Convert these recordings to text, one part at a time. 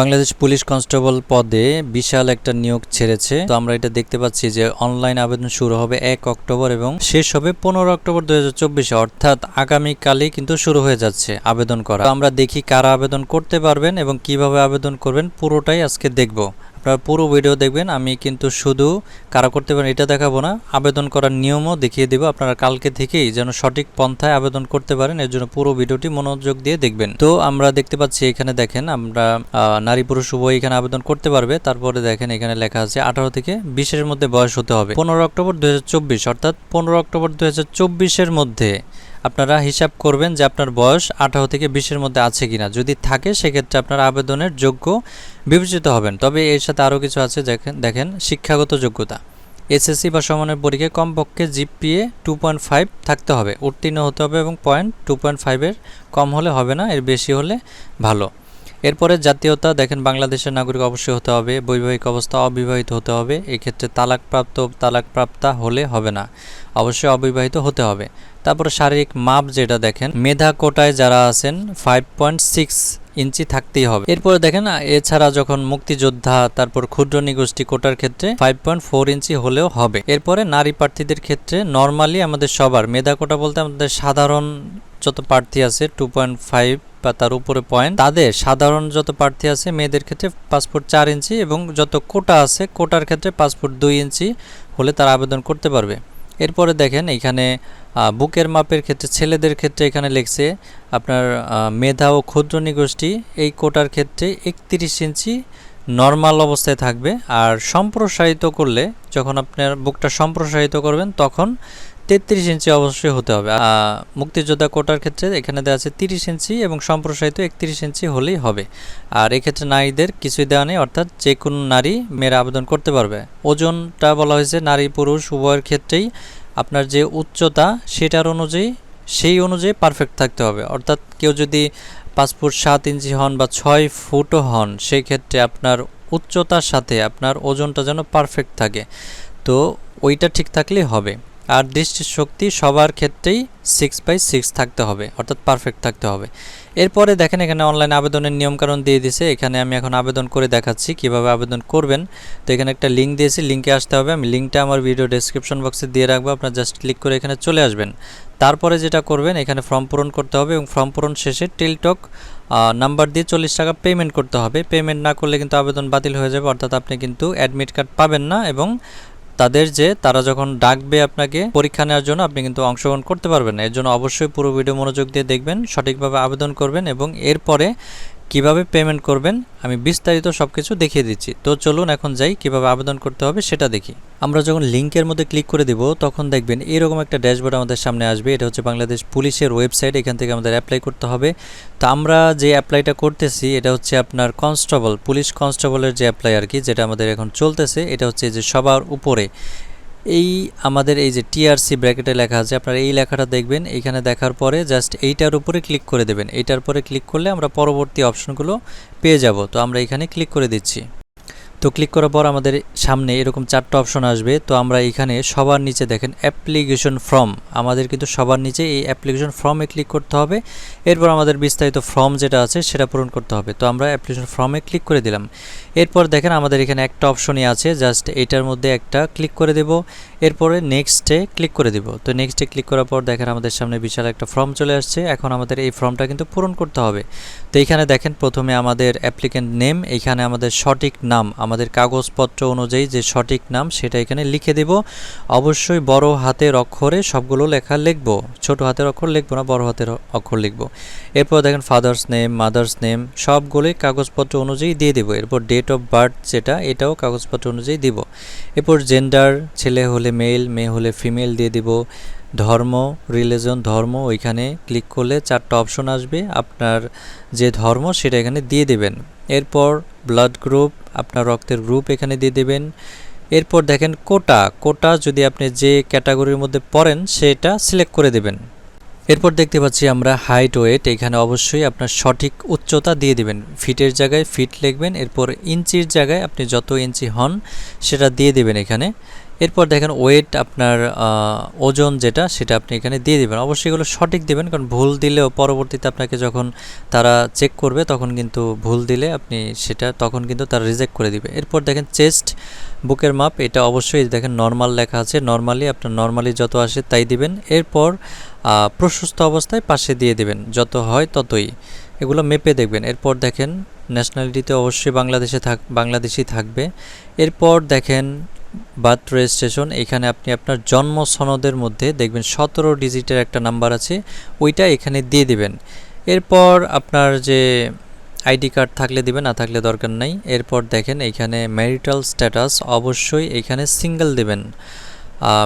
Bangladesh police constable পদে বিশাল একটা নিয়োগ ছেড়েছে। তো আমরা এটা দেখতে পাচ্ছি যে অনলাইন আবেদন শুরু হবে এক অক্টোবর এবং শেষ হবে পনেরো অক্টোবর দু অর্থাৎ আগামীকালই কিন্তু শুরু হয়ে যাচ্ছে আবেদন করা। আমরা দেখি কারা আবেদন করতে পারবেন এবং কীভাবে আবেদন করবেন, পুরোটাই আজকে দেখব। আপনারা পুরো ভিডিও দেখবেন, আমি কিন্তু শুধু কারা করতে পারেন এটা দেখাবো না, আবেদন করার নিয়মও দেখিয়ে দেবো। আপনারা কালকে থেকেই যেন সঠিক পন্থায় আবেদন করতে পারেন, এর জন্য পুরো ভিডিওটি মনোযোগ দিয়ে দেখবেন। তো আমরা দেখতে পাচ্ছি এখানে দেখেন, আমরা নারী পুরুষ উভয় এখানে আবেদন করতে পারবে। তারপরে দেখেন এখানে লেখা আছে, আঠারো থেকে বিশের মধ্যে বয়স হতে হবে। পনেরো অক্টোবর দুই হাজার চব্বিশ, অর্থাৎ পনেরো অক্টোবর দু হাজার মধ্যে আপনারা হিসাব করবেন যে আপনার বয়স আঠারো থেকে বিশের মধ্যে আছে কিনা। যদি থাকে, সেক্ষেত্রে আপনার আবেদনের যোগ্য বিবেচিত হবেন। তবে এর সাথে আরও কিছু আছে, দেখেন দেখেন, শিক্ষাগত যোগ্যতা। এসএসসি বা সমানের পরীক্ষায় কমপক্ষে জিপিএ টু পয়েন্ট ফাইভ থাকতে হবে। উত্তীর্ণ হতে হবে এবং পয়েন্ট টু পয়েন্ট ফাইভের কম হলে হবে না, এর বেশি হলে ভালো। এরপরে জাতীয়তা, দেখেন, বাংলাদেশের নাগরিক অবশ্যই হতে হবে, বৈবাহিক অবস্থা অবিবাহিত হতে হবে, এক্ষেত্রে তালাকপ্রাপ্ত, তালাকপ্রাপ্তা হলে হবে না। অবশ্যই অবিবাহিত হতে হবে। তারপরে শারীরিক মাপ যেটা দেখেন, মেধা কোটায় যারা আছেন ফাইভ পয়েন্ট সিক্স ইঞ্চি থাকতেই হবে। এরপরে দেখেন এছাড়া যখন মুক্তিযোদ্ধা, তারপর ক্ষুদ্র নিগোষ্ঠী কোটার ক্ষেত্রে ফাইভ পয়েন্ট ফোর ইঞ্চি হলেও হবে। এরপরে নারী প্রার্থীদের ক্ষেত্রে নর্মালি আমাদের সবার মেধা কোটা বলতে আমাদের সাধারণ যত প্রার্থী আছে টু পয়েন্ট ফাইভ বা তার উপরে পয়েন্ট তাদের সাধারণ যত প্রার্থী আছে, মেয়েদের ক্ষেত্রে পাসপোর্ট চার ইঞ্চি এবং যত কোটা আছে, কোটার ক্ষেত্রে পাসপোর্ট দুই ইঞ্চি হলে তারা আবেদন করতে পারবে। এরপরে দেখেন এখানে বুকের মাপের ক্ষেত্রে, ছেলেদের ক্ষেত্রে এখানে লেখছে, আপনার মেধা ও ক্ষুদ্র নিগোষ্ঠী এই কোটার ক্ষেত্রে একত্রিশ ইঞ্চি নর্মাল অবস্থায় থাকবে। আর সম্প্রসারিত করলে, যখন আপনার বুকটা সম্প্রসারিত করবেন, তখন তেত্রিশ ইঞ্চি অবশ্যই হতে হবে। মুক্তিযোদ্ধা কোটার ক্ষেত্রে এখানে দেওয়া আছে তিরিশ ইঞ্চি এবং সম্প্রসারিত একত্রিশ ইঞ্চি হলেই হবে। আর এক্ষেত্রে নারীদের কিছুই দেওয়া নেই, অর্থাৎ যে কোনো নারী মেয়েরা আবেদন করতে পারবে। ওজনটা বলা হয়েছে নারী পুরুষ উভয়ের ক্ষেত্রেই। আপনার যে উচ্চতা সেটার অনুযায়ী, সেই অনুযায়ী পারফেক্ট থাকতে হবে। অর্থাৎ কেউ যদি পাঁচ ফুট সাত ইঞ্চি হন বা ছয় ফুটও হন সেই ক্ষেত্রে আপনার উচ্চতার সাথে আপনার ওজনটা যেন পারফেক্ট থাকে। তো ওইটা ঠিক থাকলেই হবে। আর দৃষ্টিশক্তি সবার ক্ষেত্রেই সিক্স বাই সিক্স থাকতে হবে, অর্থাৎ পারফেক্ট থাকতে হবে। এরপরে দেখেন এখানে অনলাইন আবেদনের নিয়মকানুন দিয়ে দিছে। এখানে আমি এখন আবেদন করে দেখাচ্ছি কীভাবে আবেদন করবেন। তো এখানে একটা লিঙ্ক দিয়েছি লিঙ্কে আসতে হবে। আমি লিঙ্কটা আমার ভিডিও ডেসক্রিপশন বক্সে দিয়ে রাখব। আপনার জাস্ট ক্লিক করে এখানে চলে আসবেন। তারপরে যেটা করবেন, এখানে ফর্ম পূরণ করতে হবে এবং ফর্ম পূরণ শেষে টেলটক নাম্বার দিয়ে চল্লিশ টাকা পেমেন্ট করতে হবে। পেমেন্ট না করলে কিন্তু আবেদন বাতিল হয়ে যাবে, অর্থাৎ আপনি কিন্তু অ্যাডমিট কার্ড পাবেন না এবং তাদের যে তারা যখন ডাকবে আপনাকে, পরীক্ষা নেওয়ার জন্য আপনি কিন্তু অংশগ্রহণ করতে পারবেন এর জন্য অবশ্যই পুরো ভিডিও মনোযোগ দিয়ে দেখবেন, সঠিকভাবে আবেদন করবেন এবং এরপরে কীভাবে পেমেন্ট করবেন, আমি বিস্তারিত সব কিছু দেখিয়ে দিচ্ছি। তো চলুন এখন যাই, কীভাবে আবেদন করতে হবে সেটা দেখি। আমরা যখন লিঙ্কের মধ্যে ক্লিক করে দিব, তখন দেখবেন এরকম একটা ড্যাশবোর্ড আমাদের সামনে আসবে। এটা হচ্ছে বাংলাদেশ পুলিশের ওয়েবসাইট এখান থেকে আমাদের অ্যাপ্লাই করতে হবে। তো আমরা যে অ্যাপ্লাইটা করতেছি, এটা হচ্ছে আপনার কনস্টেবল পুলিশ কনস্টেবলের যে অ্যাপ্লাই আর কি, যেটা আমাদের এখন চলতেছে, এটা হচ্ছে যে সবার উপরে। এই আমাদের এই যে টিআরসি ব্র্যাকেটে লেখা আছে, আপনারা এই লেখাটা দেখবেন এইখানে দেখার পরে জাস্ট এইটার উপরে ক্লিক করে দেবেন। এইটার পরে ক্লিক করলে আমরা পরবর্তী অপশনগুলো পেয়ে যাব। তো আমরা এখানে ক্লিক করে দিচ্ছি। তো ক্লিক করার পর আমাদের সামনে এরকম চারটা অপশন আসবে। তো আমরা এখানে সবার নিচে দেখেন অ্যাপ্লিকেশন ফর্ম আমাদের কিন্তু সবার নিচে এই অ্যাপ্লিকেশন ফর্মে ক্লিক করতে হবে। এরপর আমাদের বিস্তারিত ফর্ম যেটা আছে সেটা পূরণ করতে হবে। তো আমরা অ্যাপ্লিকেশন ফর্মে ক্লিক করে দিলাম। এরপর দেখেন আমাদের এখানে একটা অপশনই আছে জাস্ট এটার মধ্যে একটা ক্লিক করে দেব। এরপরে নেক্সটে ক্লিক করে দিব। তো নেক্সটে ক্লিক করার পর দেখেন আমাদের সামনে বিশাল একটা ফর্ম চলে আসছে। এখন আমাদের এই ফর্মটা কিন্তু পূরণ করতে হবে। তো এইখানে দেখেন প্রথমে আমাদের অ্যাপ্লিকেন্ট নেম এইখানে আমাদের সঠিক নাম আমাদের কাগজপত্র অনুযায়ী যে সঠিক নাম সেটা এখানে লিখে দেব। অবশ্যই বড় হাতের অক্ষরে সবগুলো লেখা লিখব। ছোট হাতের অক্ষর লিখব না, বড় হাতের অক্ষর লিখব। এরপর দেখেন ফাদার্স নেম মাদার্স নেম সবগুলোই কাগজপত্র অনুযায়ী দিয়ে দেবো। এরপর ডেট অফ বার্থ যেটা, এটাও কাগজপত্র অনুযায়ী দিব। এরপর জেন্ডার ছেলে হলে মেল মেয়ে হলে ফিমেল দিয়ে দিব। ধর্ম রিলিজন ধর্ম, ওইখানে ক্লিক করলে চারটা অপশন আসবে। আপনার যে ধর্ম সেটা এখানে দিয়ে দেবেন। এরপর ব্লাড গ্রুপ আপনার রক্তের গ্রুপ এখানে দিয়ে দেবেন। এরপর দেখেন কোটা কোটা যদি আপনি যে ক্যাটাগরির মধ্যে পড়েন, সেটা সিলেক্ট করে দেবেন। এরপর দেখতে পাচ্ছি আমরা হাইট ওয়েট এখানে অবশ্যই আপনার সঠিক উচ্চতা দিয়ে দিবেন। ফিটের জায়গায় ফিট লিখবেন, এরপর ইঞ্চির জায়গায় আপনি যত ইঞ্চি হন সেটা দিয়ে দিবেন এখানে। এরপর দেখেন ওয়েট আপনার ওজন যেটা, সেটা আপনি এখানে দিয়ে দিবেন। অবশ্যই এগুলো সঠিক দেবেন, কারণ ভুল দিলেও পরবর্তীতে আপনাকে যখন তারা চেক করবে, তখন কিন্তু ভুল দিলে আপনি সেটা তখন কিন্তু তারা রিজেক্ট করে দিবে। এরপর দেখেন চেস্ট, বুকের মাপ, এটা অবশ্যই দেখেন নর্মাল লেখা আছে। নর্মালি, আপনার নর্মালি যত আসে তাই দিবেন। এরপর প্রশস্ত অবস্থায় পাশে দিয়ে দেবেন। যত হয় ততই। এগুলো মেপে দেখবেন। এরপর দেখেন ন্যাশনালিটিতে অবশ্যই বাংলাদেশে থাক বাংলাদেশি থাকবে। এরপর দেখেন বার্থ রেজিস্ট্রেশন এখানে আপনি আপনার জন্ম সনদের মধ্যে দেখবেন সতেরো ডিজিটের একটা নাম্বার আছে, ওইটা এখানে দিয়ে দিবেন। এরপর আপনার যে আইডি কার্ড থাকলে দিবেন, না থাকলে দরকার নাই। এরপর দেখেন, এখানে ম্যারিটাল স্ট্যাটাস অবশ্যই এখানে সিঙ্গেল দেবেন।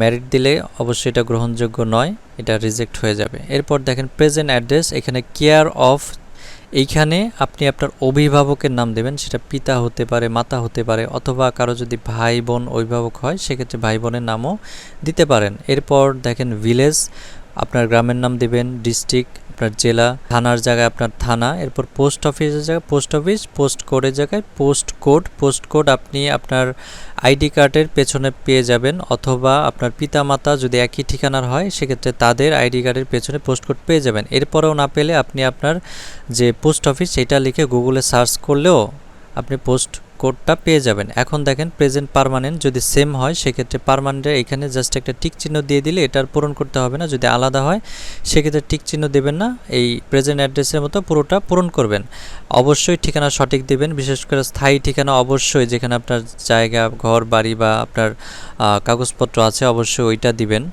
ম্যারিট দিলে অবশ্যই এটা গ্রহণযোগ্য নয়, এটা রিজেক্ট হয়ে যাবে। এরপর দেখেন প্রেজেন্ট অ্যাড্রেস এখানে কেয়ার অফ এইখানে আপনি আপনার অভিভাবকের নাম দেবেন, সেটা পিতা হতে পারে, মাতা হতে পারে, অথবা কারও যদি ভাই বোন অভিভাবক হয়, সেক্ষেত্রে ভাই বোনের নামও দিতে পারেন। এরপর দেখেন ভিলেজ আপনার গ্রামের নাম দেবেন ডিস্ট্রিক্ট আপনার জেলা, থানার জায়গায় আপনার থানা, এরপর পোস্ট অফিসের জায়গায় পোস্ট অফিস, পোস্ট কোডের জায়গায় পোস্ট কোড পোস্ট কোড আপনি আপনার আইডি কার্ডের পেছনে পেয়ে যাবেন অথবা আপনার পিতামাতা যদি একই ঠিকানার হয়, সেক্ষেত্রে তাদের আইডি কার্ডের পেছনে পোস্ট কোড পেয়ে যাবেন। এরপরেও না পেলে আপনি আপনার যে পোস্ট অফিস, সেটা লিখে গুগলে সার্চ করলেও আপনি পোস্ট কোডটা পেয়ে যাবেন। এখন দেখেন প্রেজেন্ট পারমানেন্ট যদি সেম হয়, সেক্ষেত্রে পারমানেন্টের এখানে জাস্ট একটা টিক চিহ্ন দিয়ে দিলে এটার পূরণ করতে হবে না। যদি আলাদা হয়, সেক্ষেত্রে টিক চিহ্ন দেবেন না, এই প্রেজেন্ট অ্যাড্রেসের মতো পুরোটা পূরণ করবেন। অবশ্যই ঠিকানা সঠিক দেবেন, বিশেষ করে স্থায়ী ঠিকানা অবশ্যই যেখানে আপনার জায়গা, ঘর, বাড়ি বা আপনার কাগজপত্র আছে, অবশ্যই ওইটা দিবেন।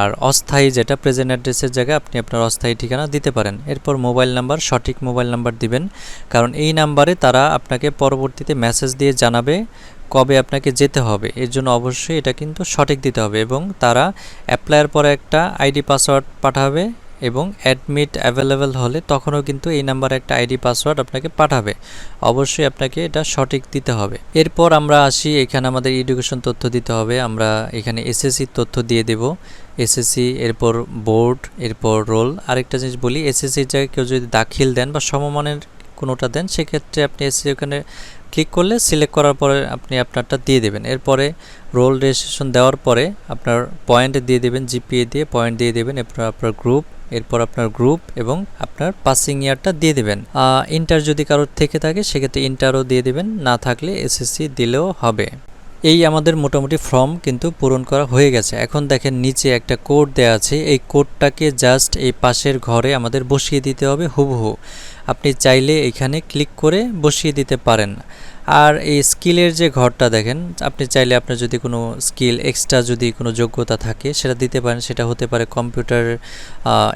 আর অস্থায়ী যেটা প্রেজেন্ট অ্যাড্রেসের জায়গায় আপনি আপনার অস্থায়ী ঠিকানা দিতে পারেন। এরপর মোবাইল নাম্বার সঠিক মোবাইল নাম্বার দিবেন। কারণ এই নাম্বারে তারা আপনাকে পরবর্তীতে মেসেজ দিয়ে জানাবে কবে আপনাকে যেতে হবে। এর জন্য অবশ্যই এটা কিন্তু সঠিক দিতে হবে এবং তারা অ্যাপ্লাইয়ের পরে একটা আইডি পাসওয়ার্ড পাঠাবে। এবং অ্যাডমিট অ্যাভেলেবেল হলে তখনও কিন্তু এই নাম্বারে একটা আইডি পাসওয়ার্ড আপনাকে পাঠাবে। অবশ্যই আপনাকে এটা সঠিক দিতে হবে। এরপর আমরা আসি, এখানে আমাদের এডুকেশন তথ্য দিতে হবে। আমরা এখানে এসএসসি তথ্য দিয়ে দেব। এসএসসি এরপর বোর্ড এরপর রোল আরেকটা জিনিস বলি এসএসসির জায়গায় কেউ যদি দাখিল দেন বা সমমানের কোনোটা দেন, সেক্ষেত্রে আপনি এসএসসি ওখানে ক্লিক করলে সিলেক্ট করার পরে আপনি আপনারটা দিয়ে দেবেন। এরপরে রোল রেজিস্ট্রেশন দেওয়ার পরে আপনার পয়েন্ট দিয়ে দেবেন জিপিএ দিয়ে পয়েন্ট দিয়ে দেবেন, এরপর আপনার গ্রুপ এরপর আপনার গ্রুপ এবং আপনার পাসিং ইয়ারটা দিয়ে দেবেন। ইন্টার যদি কারোর থেকে থাকে, সেক্ষেত্রে ইন্টারও দিয়ে দেবেন, না থাকলে এসএসসি দিলেও হবে। এই আমাদের মোটামুটি ফর্ম কিন্তু পূরণ করা হয়ে গেছে। এখন দেখেন নিচে একটা কোড দেওয়া আছে। এই কোডটাকে জাস্ট এই পাশের ঘরে আমাদের বসিয়ে দিতে হবে হুবহু। আপনি চাইলে এখানে ক্লিক করে বসিয়ে দিতে পারেন। আর এই স্কিলের যে ঘরটা দেখেন, আপনি চাইলে আপনার যদি কোনো স্কিল এক্সট্রা যদি কোনো যোগ্যতা থাকে, সেটা দিতে পারেন। সেটা হতে পারে কম্পিউটার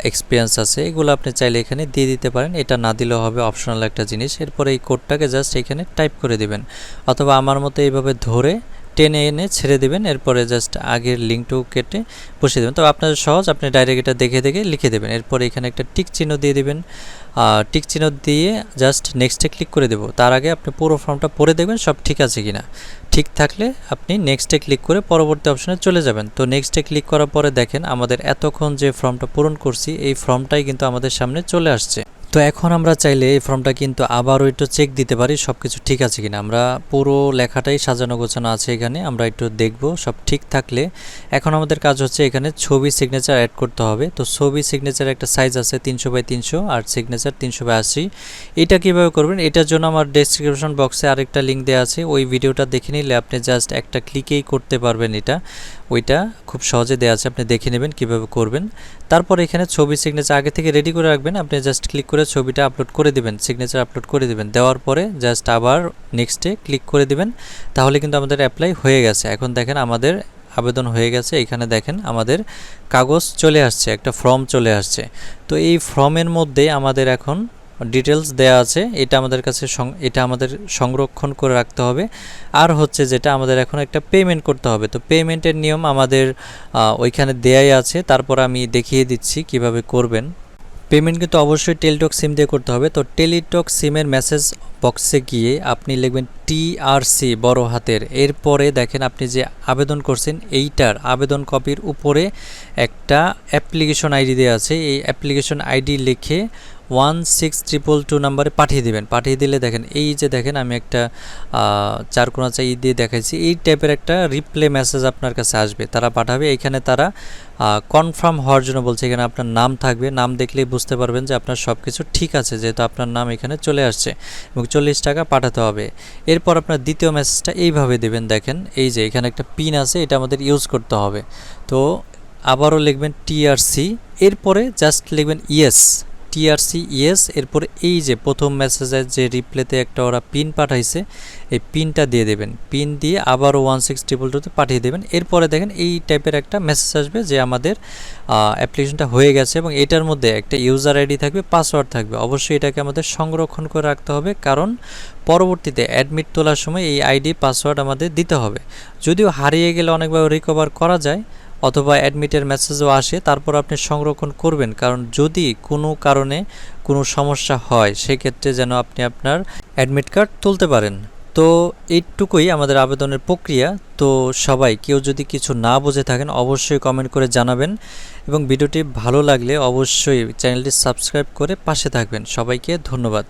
এক্সপিরিয়েন্স আছে। এগুলো আপনি চাইলে এখানে দিয়ে দিতে পারেন। এটা না দিলেও হবে অপশনাল একটা জিনিস। এরপরে এই কোডটাকে জাস্ট এখানে টাইপ করে দিবেন। অথবা আমার মতো এইভাবে ধরে টেনে এনে ছেড়ে দেবেন। এরপরে জাস্ট আগের লিঙ্কটু কেটে বসিয়ে দেবেন। তবে আপনার সহজ, আপনি ডাইরেক্ট এটা দেখে দেখে লিখে দেবেন। এরপরে এখানে একটা টিক চিহ্ন দিয়ে দেবেন। টিক চিহ্ন দিয়ে জাস্ট নেক্সটে ক্লিক করে দেবো। তার আগে আপনি পুরো ফর্মটা পড়ে দেখবেন, সব ঠিক আছে কিনা। ঠিক থাকলে আপনি নেক্সটে ক্লিক করে পরবর্তী অপশনে চলে যাবেন। তো নেক্সটে ক্লিক করার পরে দেখেন, আমাদের এতক্ষণ যে ফর্মটা পূরণ করছি, এই ফর্মটাই কিন্তু আমাদের সামনে চলে আসছে। তো এখন আমরা চাইলে এই ফর্মটা কিন্তু আবারও একটু চেক দিতে পারি সব কিছু ঠিক আছে কিনা। আমরা পুরো লেখাটাই সাজানো গোছানো আছে এখানে, আমরা একটু দেখব, সব ঠিক থাকলে। এখন আমাদের কাজ হচ্ছে এখানে ছবি সিগনেচার অ্যাড করতে হবে। তো ছবি সিগনেচার একটা সাইজ আছে তিনশো বাই তিনশো আর সিগনেচার তিনশো বাই আশি। এটা কীভাবে করবেন? এটার জন্য আমার ডেসক্রিপশন বক্সে আরেকটা লিঙ্ক দেওয়া আছে। ওই ভিডিওটা দেখে নিলে আপনি জাস্ট একটা ক্লিকেই করতে পারবেন এটা। ওইটা খুব সহজে দেওয়া আছে, আপনি দেখে নেবেন কীভাবে করবেন। তারপর এখানে ছবি সিগনেচার আগে থেকে রেডি করে রাখবেন, আপনি জাস্ট ক্লিক করে ছবিটা আপলোড করে দিবেন সিগনেচার আপলোড করে দেবেন। দেওয়ার পরে জাস্ট আবার নেক্সটে ক্লিক করে দিবেন, তাহলে কিন্তু আমাদের অ্যাপ্লাই হয়ে গেছে। এখন দেখেন আমাদের আবেদন হয়ে গেছে, এখানে দেখেন আমাদের কাগজ চলে আসছে, একটা ফর্ম চলে আসছে। তো এই ফর্মের মধ্যে আমাদের এখন ডিটেলস দেয়া আছে, এটা আমাদের কাছে এটা আমাদের সংরক্ষণ করে রাখতে হবে। আর হচ্ছে যেটা আমাদের এখন একটা পেমেন্ট করতে হবে। তো পেমেন্টের নিয়ম আমাদের ওইখানে দেয়াই আছে। তারপর আমি দেখিয়ে দিচ্ছি কীভাবে করবেন। পেমেন্ট কিন্তু অবশ্যই টেলিটক সিম দিয়ে করতে হবে। তো টেলিটক সিমের মেসেজ বক্সে গিয়ে আপনি লিখবেন টিআরসি বড় হাতের। এরপরে দেখেন আপনি যে আবেদন করছেন, এইটার আবেদন কপির উপরে একটা অ্যাপ্লিকেশন আইডি দেওয়া আছে। এই অ্যাপ্লিকেশন আইডি লিখে ওয়ান সিক্স ট্রিপল টু নাম্বারে পাঠিয়ে দেবেন। পাঠিয়ে দিলে দেখেন, এই যে দেখেন আমি একটা চার কোনা চাই দিয়ে দেখাইছি। এই টাইপের একটা রিপ্লে মেসেজ আপনার কাছে আসবে। তারা পাঠাবে। এখানে তারা কনফার্ম হওয়ার জন্য বলছে এখানে আপনার নাম থাকবে। নাম দেখলেই বুঝতে পারবেন যে আপনার সব কিছু ঠিক আছে, যেহেতু আপনার নাম এখানে চলে আসছে এবং চল্লিশ টাকা পাঠাতে হবে। এরপর আপনার দ্বিতীয় মেসেজটা এইভাবে দেবেন, দেখেন, এই যে এখানে একটা পিন আছে, এটা আমাদের ইউজ করতে হবে। তো আবারও লিখবেন টিআরসি এরপরে জাস্ট লিখবেন ইয়েস টিআরসি, ইয়েস, এরপরে এই যে প্রথম মেসেজের যে রিপ্লেতে একটা ওরা পিন পাঠাইছে, এই পিনটা দিয়ে দেবেন। পিন দিয়ে আবারও ওয়ান সিক্স ট্রিপল টুতে পাঠিয়ে দেবেন। এরপরে দেখেন এই টাইপের একটা মেসেজ আসবে যে আমাদের অ্যাপ্লিকেশনটা হয়ে গেছে এবং এটার মধ্যে একটা ইউজার আইডি থাকবে পাসওয়ার্ড থাকবে। অবশ্যই এটাকে আমাদের সংরক্ষণ করে রাখতে হবে কারণ পরবর্তীতে অ্যাডমিট তোলার সময় এই আইডি পাসওয়ার্ড আমাদের দিতে হবে। যদিও হারিয়ে গেলে অনেকভাবে রিকভার করা যায় অথবা অ্যাডমিটের মেসেজও আসে, তারপর আপনি সংরক্ষণ করবেন। কারণ যদি কোনো কারণে কোনো সমস্যা হয়, সেক্ষেত্রে যেন আপনি আপনার অ্যাডমিট কার্ড তুলতে পারেন। তো এইটুকুই আমাদের আবেদনের প্রক্রিয়া। তো সবাই, কেউ যদি কিছু না বুঝে থাকেন, অবশ্যই কমেন্ট করে জানাবেন। এবং ভিডিওটি ভালো লাগলে অবশ্যই চ্যানেলটি সাবস্ক্রাইব করে পাশে থাকবেন। সবাইকে ধন্যবাদ।